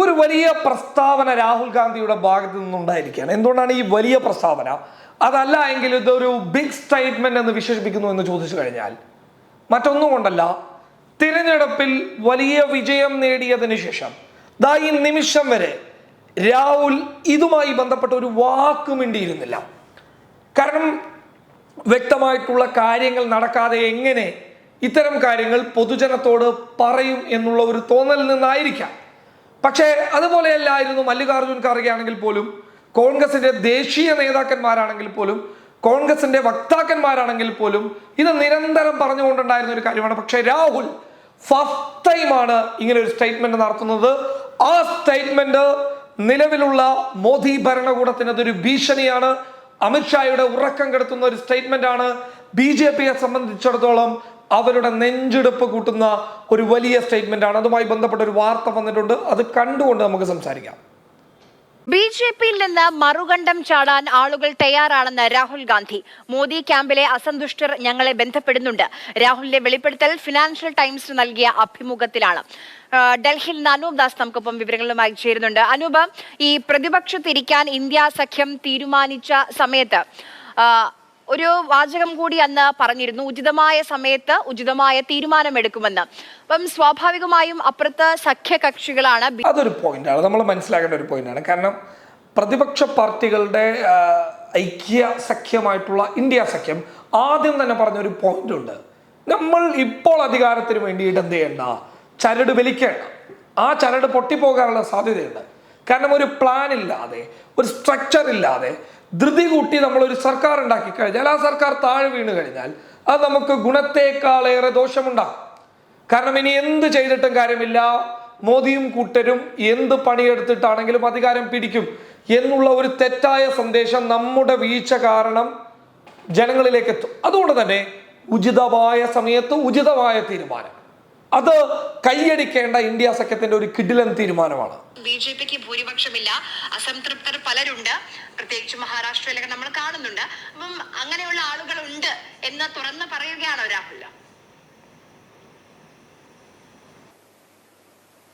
ഒരു വലിയ പ്രസ്താവന രാഹുൽ ഗാന്ധിയുടെ ഭാഗത്ത് നിന്നുണ്ടായിരിക്കുകയാണ്. എന്തുകൊണ്ടാണ് ഈ വലിയ പ്രസ്താവന? അതല്ല എങ്കിൽ ഇതൊരു ബിഗ് സ്റ്റേറ്റ്മെന്റ് എന്ന് വിശേഷിപ്പിക്കുന്നു എന്ന് ചോദിച്ചു കഴിഞ്ഞാൽ മറ്റൊന്നും കൊണ്ടല്ല തിരഞ്ഞെടുപ്പിൽ വലിയ വിജയം നേടിയതിനു ശേഷം ദാ ഈ നിമിഷം വരെ രാഹുൽ ഇതുമായി ബന്ധപ്പെട്ട ഒരു വാക്ക് മിണ്ടിയിരുന്നില്ല. കാരണം വ്യക്തമായിട്ടുള്ള കാര്യങ്ങൾ നടക്കാതെ എങ്ങനെ ഇത്തരം കാര്യങ്ങൾ പൊതുജനത്തോട് പറയും എന്നുള്ള ഒരു തോന്നൽ നിന്നായിരിക്കാം. പക്ഷേ അതുപോലെയല്ലായിരുന്നു മല്ലികാർജുൻ ഖാർഗെ ആണെങ്കിൽ പോലും കോൺഗ്രസിന്റെ ദേശീയ നേതാക്കന്മാരാണെങ്കിൽ പോലും കോൺഗ്രസിന്റെ വക്താക്കന്മാരാണെങ്കിൽ പോലും ഇത് നിരന്തരം പറഞ്ഞുകൊണ്ടുണ്ടായിരുന്ന ഒരു കാര്യമാണ്. പക്ഷേ രാഹുൽ ഫസ്റ്റ് ടൈമാണ് ഇങ്ങനെ ഒരു സ്റ്റേറ്റ്മെന്റ് നടത്തുന്നത്. ആ സ്റ്റേറ്റ്മെന്റ് നിലവിലുള്ള മോദി ഭരണകൂടത്തിന് അതൊരു ഭീഷണിയാണ്. അമിത്ഷായുടെ ഉറക്കം കെടുത്തുന്ന ഒരു സ്റ്റേറ്റ്മെന്റ് ആണ്. ബി ജെ പിയെ സംബന്ധിച്ചിടത്തോളം അവരുടെ നെഞ്ചെടുപ്പ് കൂട്ടുന്ന ഒരു വലിയ സ്റ്റേറ്റ്മെന്റ് ആണ്. അതുമായി ബന്ധപ്പെട്ട ഒരു വാർത്ത വന്നിട്ടുണ്ട്. അത് കണ്ടുകൊണ്ട് നമുക്ക് സംസാരിക്കാം. ബി ജെ പിയിൽ നിന്ന് മറുകണ്ഠം ചാടാൻ ആളുകൾ തയ്യാറാണെന്ന് രാഹുൽ ഗാന്ധി. മോദി ക്യാമ്പിലെ അസന്തുഷ്ടർ ഞങ്ങളെ ബന്ധപ്പെടുന്നുണ്ട്. രാഹുലിന്റെ വെളിപ്പെടുത്തൽ ഫിനാൻഷ്യൽ ടൈംസ് നൽകിയ അഭിമുഖത്തിലാണ്. ഡൽഹിയിൽ നിന്ന് അനൂപ് ദാസ് നമുക്കൊപ്പം വിവരങ്ങളുമായി ചേരുന്നുണ്ട്. അനൂപ് ഈ പ്രതിപക്ഷത്തിരിക്കാൻ ഇന്ത്യ സഖ്യം തീരുമാനിച്ച സമയത്ത് ഒരു വാചകം കൂടി അന്ന് പറഞ്ഞിരുന്നു. ഉചിതമായ സമയത്ത് ഉചിതമായ തീരുമാനമെടുക്കുമെന്ന്. അപ്പം സ്വാഭാവികമായും അപ്പുറത്ത് സഖ്യകക്ഷികളാണ് കക്ഷികളാണ് അതൊരു പോയിന്റാണ് നമ്മൾ മനസ്സിലാക്കേണ്ട ഒരു പോയിന്റാണ് കാരണം പ്രതിപക്ഷ പാർട്ടികളുടെ ഐക്യ സഖ്യമായിട്ടുള്ള ഇന്ത്യ സഖ്യം ആദ്യം തന്നെ പറഞ്ഞൊരു പോയിന്റ് ഉണ്ട്. നമ്മൾ ഇപ്പോൾ അധികാരത്തിന് വേണ്ടിയിട്ട് എന്ത് ചെയ്യണ്ട? ചരട് വലിക്കേണ്ട. ആ ചരട് പൊട്ടിപ്പോകാനുള്ള സാധ്യതയുണ്ട്. കാരണം ഒരു പ്ലാൻ ഇല്ലാതെ ഒരു സ്ട്രക്ചർ ഇല്ലാതെ ധൃതി കൂട്ടി നമ്മൾ ഒരു സർക്കാർ ഉണ്ടാക്കി കഴിഞ്ഞാൽ ആ സർക്കാർ താഴെ വീണ് കഴിഞ്ഞാൽ അത് നമുക്ക് ഗുണത്തേക്കാളേറെ ദോഷമുണ്ടാകും. കാരണം ഇനി എന്ത് ചെയ്തിട്ടും കാര്യമില്ല. മോദിയും കൂട്ടരും എന്ത് പണിയെടുത്തിട്ടാണെങ്കിലും അധികാരം പിടിക്കും എന്നുള്ള ഒരു തെറ്റായ സന്ദേശം നമ്മുടെ വീഴ്ച കാരണം ജനങ്ങളിലേക്ക് എത്തും അതുകൊണ്ട് തന്നെ ഉചിതമായ സമയത്ത് ഉചിതമായ തീരുമാനം അത് കൈയടിക്കേണ്ട ഇന്ത്യ സഖ്യത്തിന്റെ ഒരു കിടിലൻ തീരുമാനമാണ്. ബി ജെ പിക്ക് ഭൂരിപക്ഷമില്ല. അസംതൃപ്തർ പലരുണ്ട്. പ്രത്യേകിച്ച് മഹാരാഷ്ട്രയിലൊക്കെ നമ്മൾ കാണുന്നുണ്ട്. അപ്പം അങ്ങനെയുള്ള ആളുകളുണ്ട് എന്ന് തുറന്ന് പറയുകയാണോ രാഹുൽ?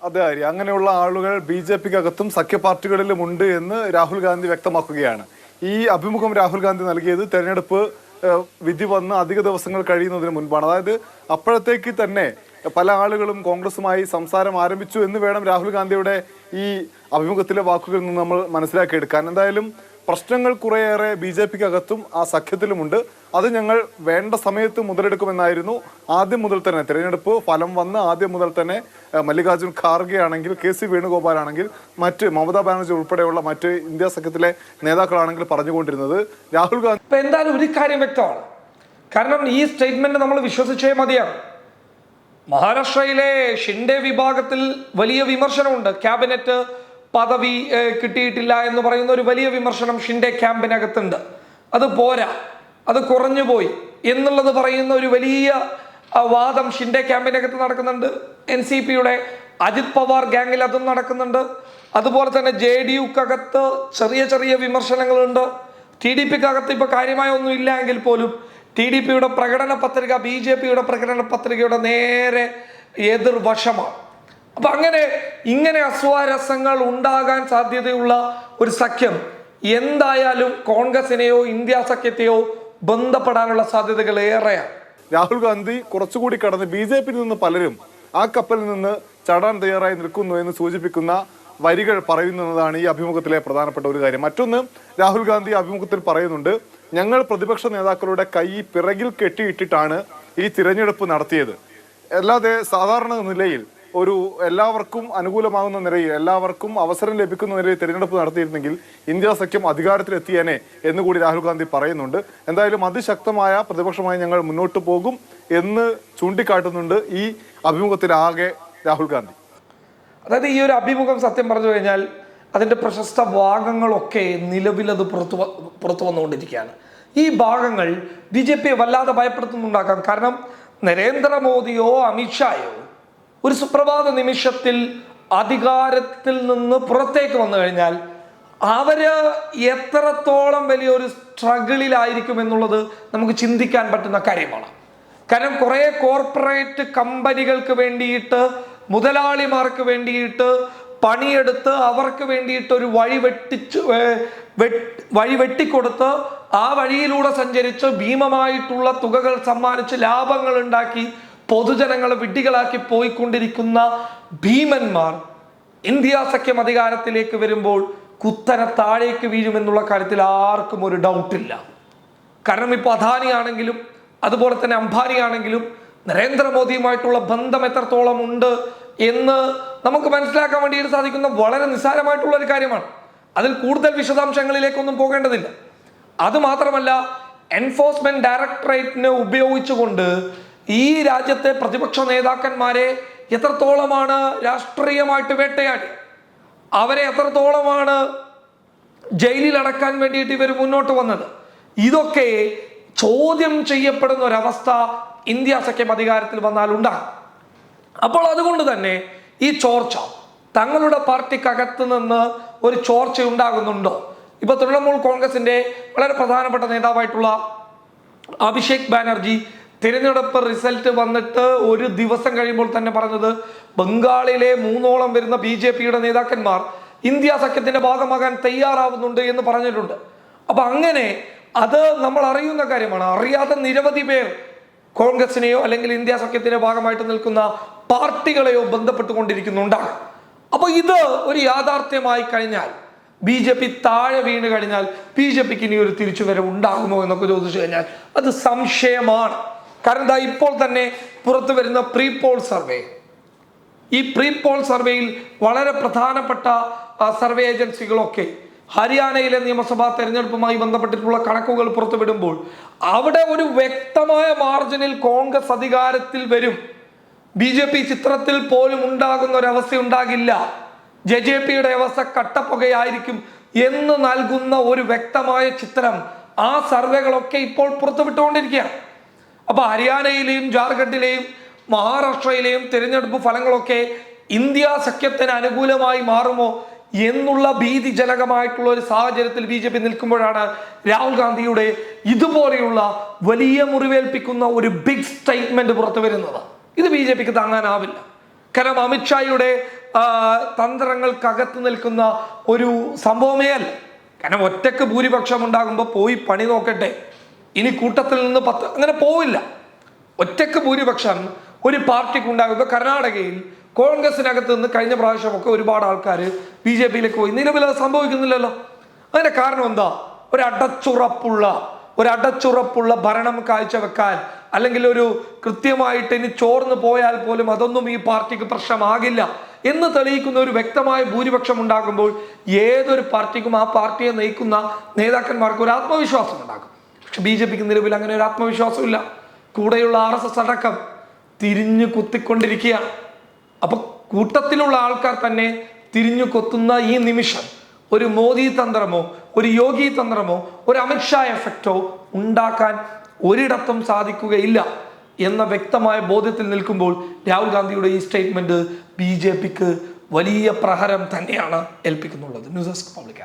അതെ ആര്യ അങ്ങനെയുള്ള ആളുകൾ ബി ജെ പിക്കകത്തും സഖ്യ പാർട്ടികളിലും ഉണ്ട് എന്ന് രാഹുൽ ഗാന്ധി വ്യക്തമാക്കുകയാണ്. ഈ അഭിമുഖം രാഹുൽ ഗാന്ധി നൽകിയത് തെരഞ്ഞെടുപ്പ് വിധി വന്ന് അധിക ദിവസങ്ങൾ കഴിയുന്നതിന് മുൻപാണ്. അതായത് അപ്പോഴത്തേക്ക് തന്നെ പല ആളുകളും കോൺഗ്രസുമായി സംസാരം ആരംഭിച്ചു എന്ന് വേണം രാഹുൽ ഗാന്ധിയുടെ ഈ അഭിമുഖത്തിലെ വാക്കുകളിൽ നിന്ന് നമ്മൾ മനസ്സിലാക്കിയെടുക്കാൻ. എന്തായാലും പ്രശ്നങ്ങൾ കുറേയേറെ ബി ജെ പിക്ക് അകത്തും ആ സഖ്യത്തിലുമുണ്ട്. അത് ഞങ്ങൾ വേണ്ട സമയത്ത് മുതലെടുക്കുമെന്നായിരുന്നു ആദ്യം മുതൽ തന്നെ തിരഞ്ഞെടുപ്പ് ഫലം വന്ന് ആദ്യം മുതൽ തന്നെ മല്ലികാർജുൻ ഖാർഗെ ആണെങ്കിൽ കെ സി വേണുഗോപാൽ ആണെങ്കിൽ മറ്റ് മമതാ ബാനർജി ഉൾപ്പെടെയുള്ള മറ്റ് ഇന്ത്യ സഖ്യത്തിലെ നേതാക്കളാണെങ്കിൽ പറഞ്ഞുകൊണ്ടിരുന്നത് രാഹുൽ ഗാന്ധി എന്തായാലും ഒരു കാര്യം വ്യക്തമാണ്. കാരണം ഈ സ്റ്റേറ്റ്മെന്റ് നമ്മൾ വിശ്വസിച്ചേ മതിയാണ് മഹാരാഷ്ട്രയിലെ ഷിൻഡെ വിഭാഗത്തിൽ വലിയ വിമർശനമുണ്ട്. ക്യാബിനറ്റ് പദവി കിട്ടിയിട്ടില്ല എന്ന് പറയുന്ന ഒരു വലിയ വിമർശനം ഷിൻഡെ ക്യാമ്പിനകത്തുണ്ട്. അത് പോരാ. അത് കുറഞ്ഞു പോയി എന്നുള്ളത് പറയുന്ന ഒരു വലിയ വാദം ഷിൻഡെ ക്യാമ്പിനകത്ത് നടക്കുന്നുണ്ട്. എൻ സി പിയുടെ അജിത് പവാർ ഗാംഗിൽ അതും നടക്കുന്നുണ്ട്. അതുപോലെ തന്നെ ജെ ഡി യുക്കകത്ത് ചെറിയ ചെറിയ വിമർശനങ്ങളുണ്ട്. ടി ഡി പിക്കകത്ത് ഇപ്പൊ കാര്യമായ ഒന്നും ഇല്ല എങ്കിൽ പോലും ടി ഡി പിയുടെ പ്രകടന പത്രിക ബി ജെ പിയുടെ പ്രകടന പത്രികയുടെ നേരെ എതിർവശമാണ്. അപ്പം അങ്ങനെ ഇങ്ങനെ അസ്വാരസങ്ങൾ ഉണ്ടാകാൻ സാധ്യതയുള്ള ഒരു സഖ്യം എന്തായാലും കോൺഗ്രസിനെയോ ഇന്ത്യ സഖ്യത്തെയോ ബന്ധപ്പെടാനുള്ള സാധ്യതകൾ ഏറെയാണ്. രാഹുൽ ഗാന്ധി കുറച്ചുകൂടി കടന്ന് ബി ജെ പിയിൽ നിന്ന് പലരും ആ കപ്പലിൽ നിന്ന് ചാടാൻ തയ്യാറായി നിൽക്കുന്നു എന്ന് സൂചിപ്പിക്കുന്ന വരികൾ പറയുന്നതാണ് ഈ അഭിമുഖത്തിലെ പ്രധാനപ്പെട്ട ഒരു കാര്യം. മറ്റൊന്ന് രാഹുൽ ഗാന്ധി അഭിമുഖത്തിൽ പറയുന്നുണ്ട് ഞങ്ങൾ പ്രതിപക്ഷ നേതാക്കളുടെ കൈ പിറകിൽ കെട്ടിയിട്ടിട്ടാണ് ഈ തിരഞ്ഞെടുപ്പ് നടത്തിയത്. അല്ലാതെ സാധാരണ നിലയിൽ ഒരു എല്ലാവർക്കും അനുകൂലമാകുന്ന നിലയിൽ എല്ലാവർക്കും അവസരം ലഭിക്കുന്ന നിലയിൽ തിരഞ്ഞെടുപ്പ് നടത്തിയിരുന്നെങ്കിൽ ഇന്ത്യ സഖ്യം അധികാരത്തിലെത്തിയേനെ എന്ന് കൂടി രാഹുൽ ഗാന്ധി പറയുന്നുണ്ട്. എന്തായാലും അതിശക്തമായ പ്രതിപക്ഷമായി ഞങ്ങൾ മുന്നോട്ട് പോകും എന്ന് ചൂണ്ടിക്കാട്ടുന്നുണ്ട് ഈ അഭിമുഖത്തിലാകെ രാഹുൽ ഗാന്ധി. അതായത് ഈ ഒരു അഭിമുഖം സത്യം പറഞ്ഞു കഴിഞ്ഞാൽ അതിന്റെ പ്രശസ്ത ഭാഗങ്ങളൊക്കെ നിലവിലത് പുറത്തു പുറത്തു വന്നുകൊണ്ടിരിക്കുകയാണ്. ഈ ഭാഗങ്ങൾ ബി ജെ പിയെ വല്ലാതെ ഭയപ്പെടുത്തുന്നുണ്ടാക്കാം. കാരണം നരേന്ദ്രമോദിയോ അമിത്ഷായോ ഒരു സുപ്രഭാത നിമിഷത്തിൽ അധികാരത്തിൽ നിന്ന് പുറത്തേക്ക് വന്നു കഴിഞ്ഞാൽ അവർ എത്രത്തോളം വലിയൊരു സ്ട്രഗിളിലായിരിക്കും എന്നുള്ളത് നമുക്ക് ചിന്തിക്കാൻ പറ്റുന്ന കാര്യമാണ്. കാരണം കുറേ കോർപ്പറേറ്റ് കമ്പനികൾക്ക് വേണ്ടിയിട്ട് മുതലാളിമാർക്ക് വേണ്ടിയിട്ട് പണിയെടുത്ത് അവർക്ക് വേണ്ടിയിട്ട് ഒരു വഴി വെട്ടിച്ച് വഴി വെട്ടിക്കൊടുത്ത് ആ വഴിയിലൂടെ സഞ്ചരിച്ച് ഭീമമായിട്ടുള്ള തുകകൾ സമ്മാനിച്ച് ലാഭങ്ങൾ ഉണ്ടാക്കി പൊതുജനങ്ങളെ വിഡ്ഢികളാക്കി പോയിക്കൊണ്ടിരിക്കുന്ന ഭീമന്മാർ ഇന്ത്യ സഖ്യം അധികാരത്തിലേക്ക് വരുമ്പോൾ കുത്തനെ താഴേക്ക് വീഴുമെന്നുള്ള കാര്യത്തിൽ ആർക്കും ഒരു ഡൗട്ടില്ല. കാരണം ഇപ്പോൾ അദാനി ആണെങ്കിലും അതുപോലെ തന്നെ അംബാനി ആണെങ്കിലും നരേന്ദ്രമോദിയുമായിട്ടുള്ള ബന്ധം എത്രത്തോളം ഉണ്ട് എന്ന് നമുക്ക് മനസ്സിലാക്കാൻ വേണ്ടിയിട്ട് സാധിക്കുന്ന വളരെ നിസ്സാരമായിട്ടുള്ള ഒരു കാര്യമാണ്. അതിൽ കൂടുതൽ വിശദാംശങ്ങളിലേക്കൊന്നും പോകേണ്ടതില്ല. അത് മാത്രമല്ല എൻഫോഴ്സ്മെന്റ് ഡയറക്ടറേറ്റിനെ ഉപയോഗിച്ചുകൊണ്ട് ഈ രാജ്യത്തെ പ്രതിപക്ഷ നേതാക്കന്മാരെ എത്രത്തോളമാണ് രാഷ്ട്രീയമായിട്ട് വേട്ടയാടി? അവരെ എത്രത്തോളമാണ് ജയിലിൽ അടക്കാൻ വേണ്ടിയിട്ട് ഇവർ മുന്നോട്ട് വന്നത്? ഇതൊക്കെ ചോദ്യം ചെയ്യപ്പെടുന്ന ഒരവസ്ഥ ഇന്ത്യ സഖ്യം അധികാരത്തിൽ വന്നാൽ ഉണ്ടാകും. അപ്പോൾ അതുകൊണ്ട് തന്നെ ഈ ചോർച്ച തങ്ങളുടെ പാർട്ടിക്കകത്ത് നിന്ന് ഒരു ചോർച്ച ഉണ്ടാകുന്നുണ്ടോ? ഇപ്പൊ തൃണമൂൽ കോൺഗ്രസിന്റെ വളരെ പ്രധാനപ്പെട്ട നേതാവായിട്ടുള്ള അഭിഷേക് ബാനർജി തിരഞ്ഞെടുപ്പ് റിസൾട്ട് വന്നിട്ട് ഒരു ദിവസം കഴിയുമ്പോൾ തന്നെ പറഞ്ഞത് ബംഗാളിലെ മൂന്നോളം വരുന്ന ബി ജെ പിയുടെ നേതാക്കന്മാർ ഇന്ത്യ സഖ്യത്തിന്റെ ഭാഗമാകാൻ തയ്യാറാവുന്നുണ്ട് എന്ന് പറഞ്ഞിട്ടുണ്ട്. അപ്പൊ അങ്ങനെ അത് നമ്മൾ അറിയുന്ന കാര്യമാണ്. അറിയാത്ത നിരവധി പേർ കോൺഗ്രസിനെയോ അല്ലെങ്കിൽ ഇന്ത്യ സഖ്യത്തിന്റെ ഭാഗമായിട്ട് നിൽക്കുന്ന പാർട്ടികളെയോ ബന്ധപ്പെട്ടുകൊണ്ടിരിക്കുന്നുണ്ട്. അപ്പോൾ ഇത് ഒരു യാഥാർത്ഥ്യമായി കഴിഞ്ഞാൽ ബി ജെ പി താഴെ വീണ് കഴിഞ്ഞാൽ ബി ജെ പിക്ക് ഇനി ഒരു തിരിച്ചുവരവ് ഉണ്ടാകുമോ എന്നൊക്കെ ചോദിച്ചു കഴിഞ്ഞാൽ അത് സംശയമാണ്. കാരണം എന്താ ഇപ്പോൾ തന്നെ പുറത്തു വരുന്ന പ്രീ പോൾ സർവേ. ഈ പ്രീ പോൾ സർവേയിൽ വളരെ പ്രധാനപ്പെട്ട സർവേ ഏജൻസികളൊക്കെ ഹരിയാനയിലെ നിയമസഭാ തെരഞ്ഞെടുപ്പുമായി ബന്ധപ്പെട്ടിട്ടുള്ള കണക്കുകൾ പുറത്തുവിടുമ്പോൾ അവിടെ ഒരു വ്യക്തമായ മാർജിനിൽ കോൺഗ്രസ് അധികാരത്തിൽ വരും. ബി ജെ പി ചിത്രത്തിൽ പോലും ഉണ്ടാകുന്ന ഒരവസ്ഥ ഉണ്ടാകില്ല. ജെ ജെ പിയുടെ അവസ്ഥ കട്ടപ്പുകയായിരിക്കും എന്ന് നൽകുന്ന ഒരു വ്യക്തമായ ചിത്രം ആ സർവേകളൊക്കെ ഇപ്പോൾ പുറത്തുവിട്ടുകൊണ്ടിരിക്കുകയാണ്. അപ്പൊ ഹരിയാനയിലെയും ജാർഖണ്ഡിലെയും മഹാരാഷ്ട്രയിലെയും തിരഞ്ഞെടുപ്പ് ഫലങ്ങളൊക്കെ ഇന്ത്യ സഖ്യത്തിന് അനുകൂലമായി മാറുമോ എന്നുള്ള ഭീതിജനകമായിട്ടുള്ള ഒരു സാഹചര്യത്തിൽ ബി ജെ പി നിൽക്കുമ്പോഴാണ് രാഹുൽ ഗാന്ധിയുടെ ഇതുപോലെയുള്ള വലിയ മുറിവേൽപ്പിക്കുന്ന ഒരു ബിഗ് സ്റ്റേറ്റ്മെന്റ് പുറത്തു വരുന്നത്. ഇത് ബി ജെ പിക്ക് താങ്ങാനാവില്ല. കാരണം അമിത്ഷായുടെ തന്ത്രങ്ങൾക്കകത്ത് നിൽക്കുന്ന ഒരു സംഭവമേ അല്ല. കാരണം ഒറ്റയ്ക്ക് ഭൂരിപക്ഷം ഉണ്ടാകുമ്പോൾ പോയി പണി നോക്കട്ടെ. ഇനി കൂട്ടത്തിൽ നിന്ന് പത്ത് അങ്ങനെ പോവില്ല. ഒറ്റയ്ക്ക് ഭൂരിപക്ഷം ഒരു പാർട്ടിക്ക് ഉണ്ടാകുമ്പോൾ കർണാടകയിൽ കോൺഗ്രസിനകത്ത് നിന്ന് കഴിഞ്ഞ പ്രാവശ്യമൊക്കെ ഒരുപാട് ആൾക്കാർ ബി ജെ പിയിലേക്ക് പോയി. നിലവിൽ അത് സംഭവിക്കുന്നില്ലല്ലോ. അതിന്റെ കാരണം എന്താ? ഒരു അടച്ചുറപ്പുള്ള ഒരു അടച്ചുറപ്പുള്ള ഭരണം കാഴ്ചവെക്കാൻ അല്ലെങ്കിൽ ഒരു കൃത്യമായിട്ട് ഇനി ചോർന്ന് പോയാൽ പോലും അതൊന്നും ഈ പാർട്ടിക്ക് പ്രശ്നമാകില്ല എന്ന് തെളിയിക്കുന്ന ഒരു വ്യക്തമായ ഭൂരിപക്ഷം ഉണ്ടാകുമ്പോൾ ഏതൊരു പാർട്ടിക്കും ആ പാർട്ടിയെ നയിക്കുന്ന നേതാക്കന്മാർക്ക് ഒരു ആത്മവിശ്വാസം ഉണ്ടാകും. പക്ഷെ ബി ജെ പിക്ക് നിലവിൽ അങ്ങനെ ഒരു ആത്മവിശ്വാസമില്ല. കൂടെയുള്ള ആർ എസ് എസ് അടക്കം തിരിഞ്ഞു കുത്തിക്കൊണ്ടിരിക്കുകയാണ്. അപ്പൊ കൂട്ടത്തിലുള്ള ആൾക്കാർ തന്നെ തിരിഞ്ഞു കൊത്തുന്ന ഈ നിമിഷം ഒരു മോദി തന്ത്രമോ ഒരു യോഗി തന്ത്രമോ ഒരു അമിത്ഷാ എഫക്റ്റോ ഉണ്ടാക്കാൻ ഒരിടത്തും സാധിക്കുകയില്ല എന്ന വ്യക്തമായ ബോധ്യത്തിൽ നിൽക്കുമ്പോൾ രാഹുൽ ഗാന്ധിയുടെ ഈ സ്റ്റേറ്റ്മെന്റ് ബി വലിയ പ്രഹരം തന്നെയാണ് ഏൽപ്പിക്കുന്നുള്ളത്. News desk public